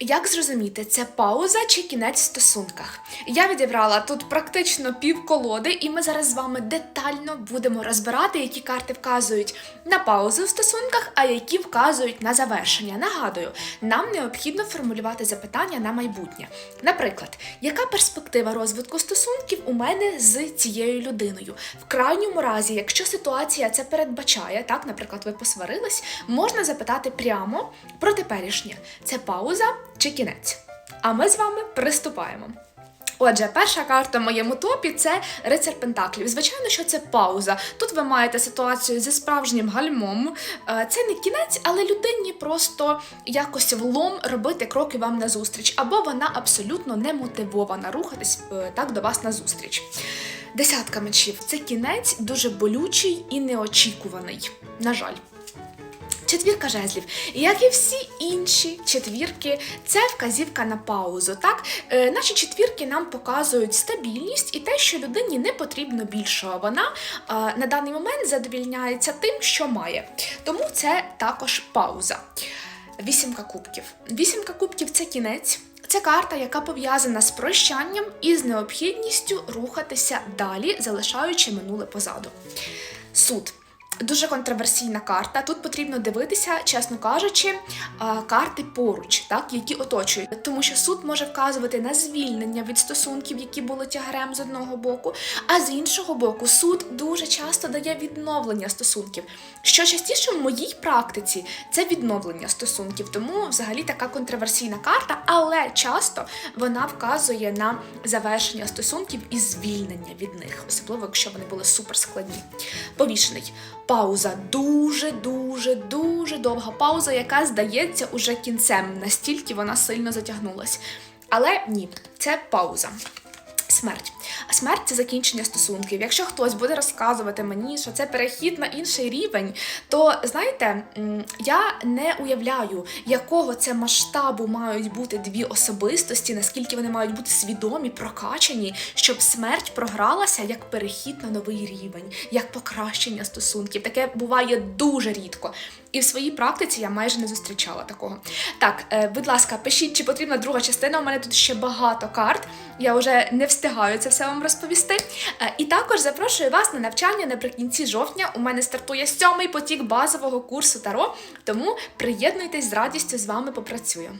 Як зрозуміти, це пауза чи кінець в стосунках? Я відібрала тут практично пів колоди, і ми зараз з вами детально будемо розбирати, які карти вказують на паузу в стосунках, а які вказують на завершення. Нагадую, нам необхідно формулювати запитання на майбутнє. Наприклад, яка перспектива розвитку стосунків у мене з цією людиною? В крайньому разі, якщо ситуація це передбачає, так, наприклад, ви посварились, можна запитати прямо про теперішнє: це пауза чи кінець? А ми з вами приступаємо. Отже, перша карта в моєму топі це рицар Пентаклів. Звичайно, що це пауза. Тут ви маєте ситуацію зі справжнім гальмом. Е, Це не кінець, але людині просто якось влом робити кроки вам назустріч, або вона абсолютно не мотивована рухатись е, так до вас назустріч. Десятка мечів це кінець дуже болючий і неочікуваний. На жаль. Четвірка жезлів, як і всі інші четвірки, це вказівка на паузу. Так, е, наші четвірки нам показують стабільність і те, що людині не потрібно більшого. Вона е, на даний момент задовільняється тим, що має. Тому це також пауза. Вісімка кубків. Вісімка кубків це кінець. Це карта, яка пов'язана з прощанням і з необхідністю рухатися далі, залишаючи минуле позаду. Суд. Дуже контроверсійна карта. Тут потрібно дивитися, чесно кажучи, карти поруч, так, які оточують. Тому що суд може вказувати на звільнення від стосунків, які були тягарем з одного боку, а з іншого боку, суд дуже часто дає відновлення стосунків. Що частіше в моїй практиці це відновлення стосунків, тому взагалі така контроверсійна карта, але часто вона вказує на завершення стосунків і звільнення від них, особливо якщо вони були суперскладні. Повішений. Пауза дуже, дуже, дуже довга пауза, яка здається уже кінцем, настільки вона сильно затягнулась. Але ні, це пауза. Смерть. А смерть це закінчення стосунків. Якщо хтось буде розказувати мені, що це перехід на інший рівень, то знаєте, я не уявляю, якого це масштабу мають бути дві особистості, наскільки вони мають бути свідомі, прокачані, щоб смерть програлася як перехід на новий рівень, як покращення стосунків. Таке буває дуже рідко. І в своїй практиці я майже не зустрічала такого. Так, е, будь ласка, пишіть, чи потрібна друга частина. У мене тут ще багато карт. Я вже не встигаю це все вам розповісти. Е, і також запрошую вас на навчання наприкінці жовтня. У мене стартує сьомий потік базового курсу Таро, тому приєднуйтесь з радістю з вами попрацюю.